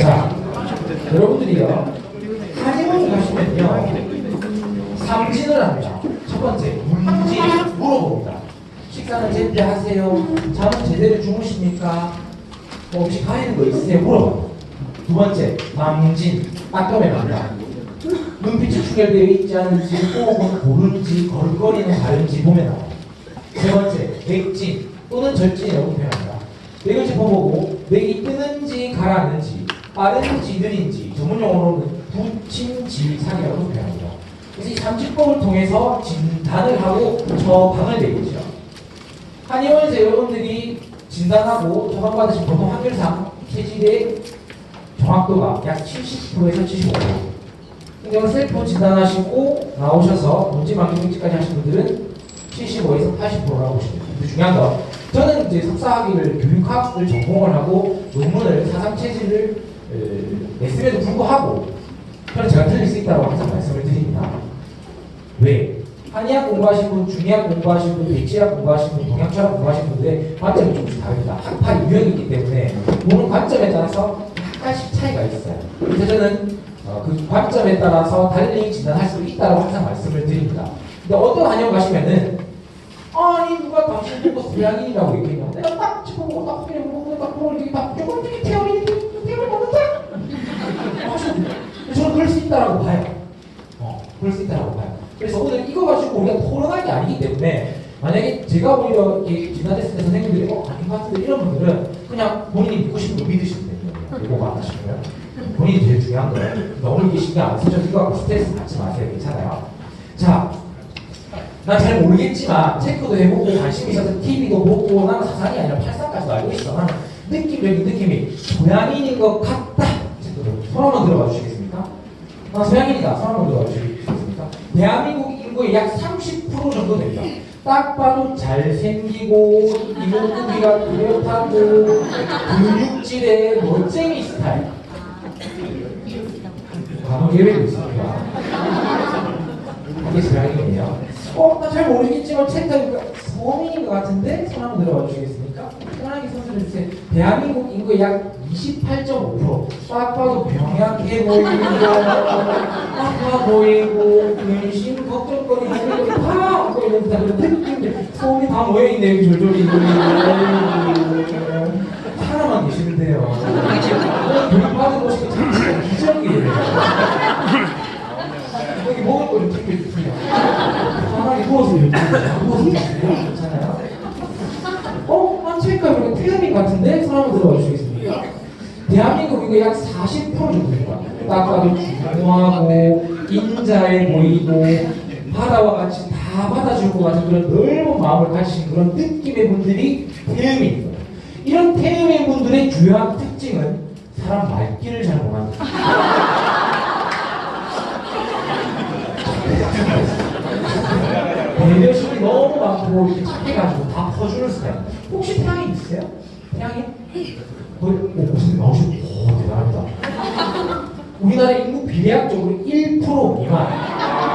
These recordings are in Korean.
자, 여러분들이요. 한의원 가시면요. 삼진을 합니다. 첫 번째, 물지 물어봅니다. 식사는 제때 하세요? 잠은 제대로 주무십니까? 뭐 혹시 가리는 거 있으세요? 물어봐요. 두 번째, 망진, 닦아매합니다. 눈빛이 충혈되어 있지 않은지, 호흡은 고른지, 걸거리는 다른지 보면 나와요. 세 번째, 맥진 또는 절진이라고 표현합니다. 맥을 짚어보고 맥이 뜨는지 가라앉는지, 빠른지 느린지, 전문 용어로는 부침질상이라고 표현합니다. 그래서 이 삼집법을 통해서 진단을 하고 처방을 내리죠. 한의원에서 여러분들이 진단하고 처방받으신 보통 확률상 체질의 정확도가 약 70%에서 75%. 근데 셀프 진단하시고 나오셔서 문지망경증까지 하신 분들은 75에서 80%라고 보시면. 근데 중요한 건 이제 석사학위를 교육학을 전공을 하고 논문을 사상 체질을 에, 냈음에도 불구하고 저는 제가 틀릴 수 있다고 항상 말씀을 드립니다. 왜? 한의학 공부하신 분, 중의학 공부하신 분, 백지학 공부하신 분, 동양철학 공부하신 분들의 관점이 조금씩 다릅니다. 학파 유형이기 때문에 보는 관점에 따라서 약간씩 차이가 있어요. 그래서 저는 어, 그 관점에 따라서 달리 진단할 수 있다고 항상 말씀을 드립니다. 근데 어떤 한의원 가시면은 아니 누가 당신 보고 소양인이라고 얘기해요. 내가 딱 짚어보고 딱 그냥 보고 딱 보고 이렇게 딱 조금 이렇게 태어리 태어리 먹는다. 돼요. 저는 그럴 수 있다라고 봐요. 어, 그럴 수 있다라고 봐요. 그래서 오늘 이거 가지고 우리가 토론할 게 아니기 때문에 만약에 제가 오히려 진단했을 때 선생님들이 어 아닌 것 같은데 이런 분들은 그냥 본인이 믿고 싶은 거 믿으시면 됩니다. 이거 안 하시면 본인이 제일 중요한 거예요. 너무 이게 신경 안 쓰셔서 이거 갖고 스트레스 받지 마세요. 괜찮아요. 자, 난 잘 모르겠지만 체크도 해보고 관심 있어서 TV도 보고 나는 사상이 아니라 팔상까지도 알고 있어. 느낌적인 느낌이 소양인인 것 같다. 손 한번 들어봐 주시겠습니까? 나 소양인이다. 손 한번 들어봐 주시겠습니까? 대한민국 인구의 약 30% 정도 됩니다. 딱 봐도 잘생기고 이목구비가 뚜렷하고 근육질의 멋쟁이 스타일. 간혹 예외도 있습니다. 이게 소양인이에요. 어, 나 잘 모르겠지만 채택 소음인 것 같은데 손 한번 들어봐 주시겠습니까? 편하게 손 들어 주세요. 대한민국 인구의 약 28.5%딱 봐도 병약해 보이고 아파 보이고 근심 걱정거리 다 안고 있는 듯한 그런 느낌들 소음이 다 모여있네 졸졸이 하나만 계시면 돼요 교육받은 곳이 자체가 기적이에요 여기 먹을 거좀 챙겨주세요 얘기해요 괜찮아요? 어? 한 책가 이렇게 태음인 같은데? 손 한번 들어봐 주시겠습니까? 대한민국 인구 약40% 정도 됩니다. 딱 봐도 중후하고 인자해 보이고 바다와 같이 다 받아줄 것 같은 그런 넓은 마음을 가지신 그런 느낌의 분들이 태음인 거예요. 이런 태음인 분들의 주요한 특징은 사람 말귀를 잘 못한다. 많고 이렇게 착해가지고 다 퍼주는 스타일. 혹시 태양이 있으세요? 태양이? 뭐, 뭐 무슨 나오시? 오 대단합니다. 우리나라 인구 비례학적으로 1% 미만.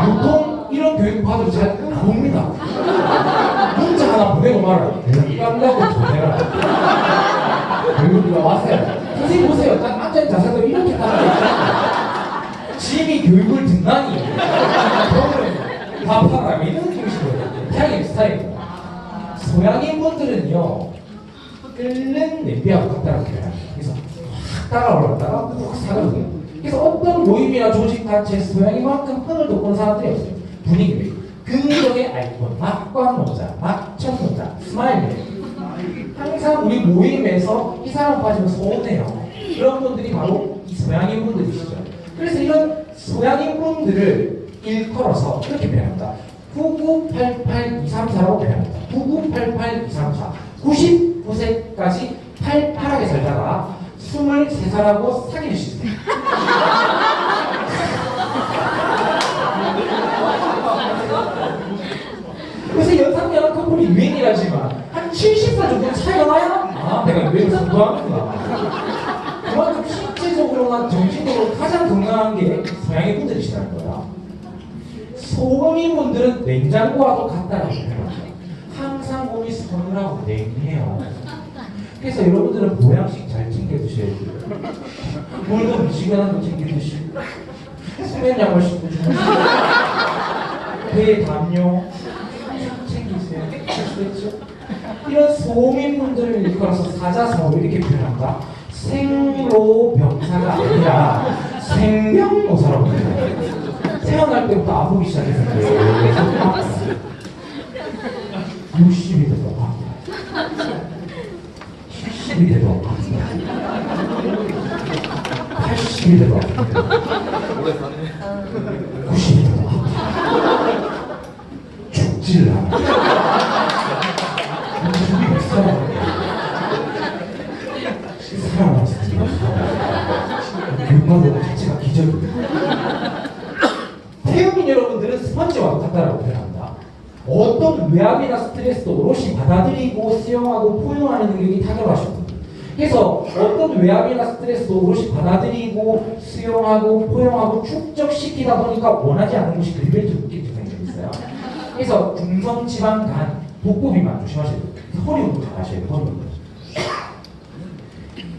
보통 이런 교육 제가 안 옵니다. 문자 하나 보내고 말아요. 교육 간다고 전해라. 교육비가 왔어요. 선생님 보세요. 딱 앉아있는 자세도 이렇게 딱 짐이 교육을 듣나니. 다 팔아. 느낌이시거든요. 태양의 스타일입니다. 소양인 분들은요. 끓는 냄비하고 같다고 표현합니다. 그래서 확 따라 올랐다가 푹 사거든요. 그래서 어떤 모임이나 조직 단체 소양이만큼 흥을 돋구는 사람들이 없어요. 분위기 긍정의 아이콘, 낙관론자, 낙천론자, 스마일이에요. 항상 우리 모임에서 이 사람 빠지면 서운해요. 그런 분들이 바로 이 소양인 분들이시죠. 그래서 이런 소양인 분들을 일컬어서 이렇게 표현합니다. 9988234라고 표현합니다. 9988234. 99세까지 팔팔하게 살다가 23살하고 사귀는 시스템. 그래서 연상연하 커플이 유행이라지만 한 70살 정도 차이가 나야 아 내가 왜 성공하는구나 그만큼 신체적으로나 정신적으로 가장 건강한 게 서양의 분들이시라는 거야 소금인 분들은 냉장고와도 같다라고 표현합니다 항상 몸이 서늘하고 냉해요 그래서 여러분들은 보양식 잘 챙겨 드셔야 돼요. 물도 미지근한 거 챙겨 드시고 수면 양말 신고 주무시고 배 담요 챙기세요. 아시겠죠? 이런 소민분들을 일컬어서 사자성어로 이렇게 표현한다. 생로병사가 아니라 생명노사라고 표현해요. 태어날 때부터 아프기 계속 60이 돼도 아프다. 70이 돼도 아프다. 80이 돼도 아프다. 오래 사네. 90이 돼도 아프다. 죽질 않아. 죽이 비싸. 사랑하지. 육마도 자체가 기적이야. 태음인 여러분들은 스펀지와 같다라고 표현합니다. 어떤 외압이나 스트레스도 오롯이 받아들이고 수용하고 포용하는 능력이 탁월하신 분들. 그래서 어떤 외압이나 스트레스도 오롯이 받아들이고 수용하고 포용하고 축적시키다 보니까 원하지 않는 것이 그리벨트 웃긴 증상이 있어요. 그래서 중성 지방 간, 복부비만 조심하셔야 돼요. 허리 운동 잘 하셔야 돼요. 허리 운동.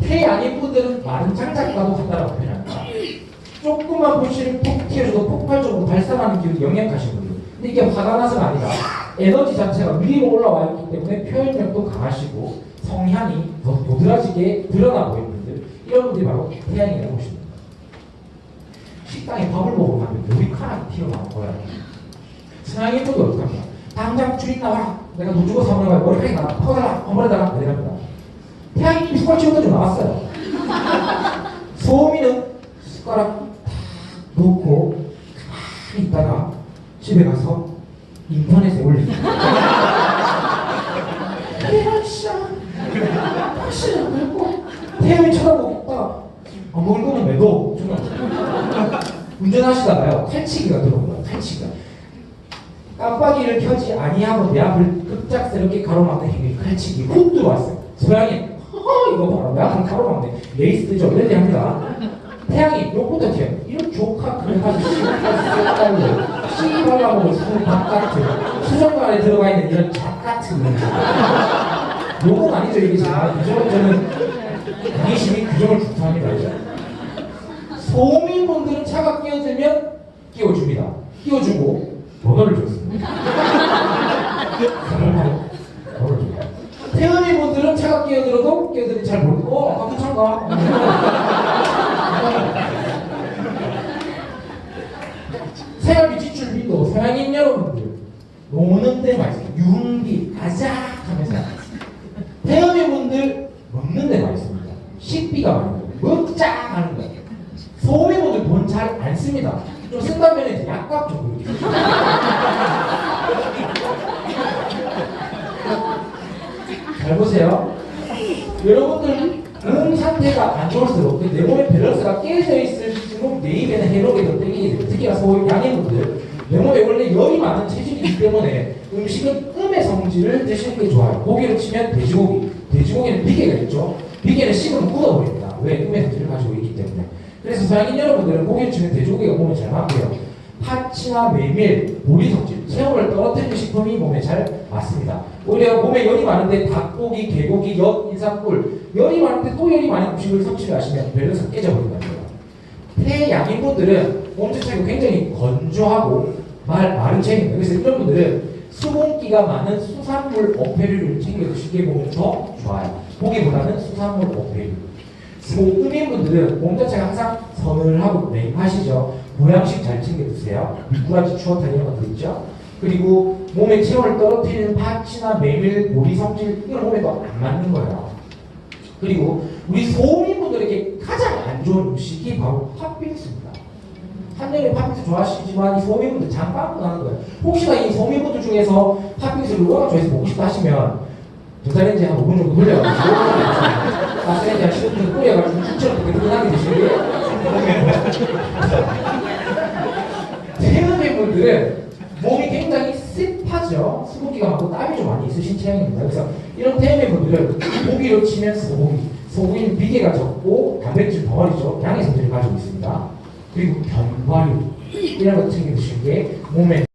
폐양인 분들은 마른 장작과도 같다라고 표현합니다. 조금만 불씨를 푹 튀어줘도 폭발적으로 발산하는 기운이 분들. 근데 이게 화가 나서가 아니라 에너지 자체가 위로 올라와 있기 때문에 표현력도 강하시고 성향이 더 도드라지게 드러나고 있는 분들. 이런 분들이 바로 태양이라고 보시면. 식당에 밥을 먹으러 가면 머리카락이 튀어나온 거야. 서양인 분도 어떻게 합니까? 당장 주인 나와라. 내가 돈 주고 사먹는 거야. 머리카락이 나와. 퍼달라. 퍼버려달라. 내려갑니다. 태양이 숟가락 치우던 좀 나왔어요. 소민은 숟가락 탁 놓고 가만히 있다가 집에 가서 인터넷에 올립니다. 이런 씨야. 다시 안 먹고 태양이 쳐다보고 있다가 안 먹을 거는 왜 너? 정말. 운전하시다가요 칼치기가 들어온 거야 칼치기가. 깜빡이를 켜지 아니하고 내 앞을 급작스럽게 가로막는 행위 칼치기. 훅 들어왔어요 소양이 허 이거 봐라. 내 앞을 가로막네. 레이스 뜨죠 이렇게 합니다. 태양이 요부터 튀어 이런 조카 그래가지고 씨발로 씨발라고 수박 같은 수정관에 들어가 있는 이런 작 같은 요건 아니죠 이게 제가 그저 저는 이심이 규정을 주장합니다. 소민분들은 차가 끼어들면 끼워줍니다. 끼워주고 번호를 줬습니다. 번호를 줍니다. 태연이 분들은 차가 끼어들어도 끼어들이 잘 모르고 어 아까 그 차가 생활비 지출비도 서양인 여러분들 노는 데만 있어요. 유흥비 아작하면서 태연이 분들 먹는 데만 있습니다. 식비가 거예요. 먹자 하는 거예요. 소미분들 돈 잘 안 씁니다. 좀 쓴다면 이제 약값 좀. 잘 보세요. 여러분들 몸 상태가 안 좋을수록 내 몸의 밸런스가 깨져 있을수록 내 입에는 해로게 더 땡기게 돼요. 특히나 소 양인분들 내 몸에 원래 열이 많은 체질이기 때문에 음식은 음의 성질을 드시는 게 좋아요. 고기로 치면 돼지고기. 돼지고기는 비계가 있죠. 비계는 씹으면 굳어버립니다. 왜? 음의 성질을 가지고 있기 때문에. 그래서 서양인 여러분들은 고기를 치면 돼지고기가 몸에 잘 맞고요. 파치나 메밀, 보리 성질, 새우를 떨어뜨리는 식품이 몸에 잘 맞습니다. 오히려 몸에 열이 많은데 닭고기, 개고기, 엿, 인삼꿀 열이 많은데 또 열이 많은 음식을 섭취를 하시면 밸런스가 깨져버린다는 거예요. 폐양인분들은 몸 자체가 굉장히 건조하고 말, 마른 체입니다. 그래서 이런 분들은 수분기가 많은 수산물 어패류를 챙겨 드시게 보면 더 좋아요. 고기보다는 수산물 어패류. 음인 분들은 몸 자체가 항상 서늘하고 냉하시죠. 보양식 잘 챙겨 드세요. 미꾸라지 추어탕 이런 것도 있죠. 그리고 몸에 체온을 떨어뜨리는 파치나 메밀, 보리 성질 이런 몸에도 안 맞는 거예요. 그리고 우리 소민분들에게 가장 안 좋은 음식이 바로 팥빙수입니다. 한여름에 팥빙수 좋아하시지만 이 소민분들 장빵꾸 나는 거예요. 혹시나 이 소민분들 중에서 팥빙수를 워낙 좋아해서 먹고 싶다 하시면 전자레인지 한 5분 정도 돌려가지고 가스레인지 한 10분 정도 끓여가지고 죽처럼 그렇게 뜨끈하게 드시는 게 태음의 분들은 몸이 굉장히 습하죠. 수분기가 많고 땀이 좀 많이 있으신 체형입니다. 그래서 이런 태음의 분들은 고기로 치면 소고기, 소고기는 비계가 적고 단백질 덩어리죠. 양의 성질을 가지고 있습니다. 그리고 견과류 이런 거 챙겨 드시는 게 몸에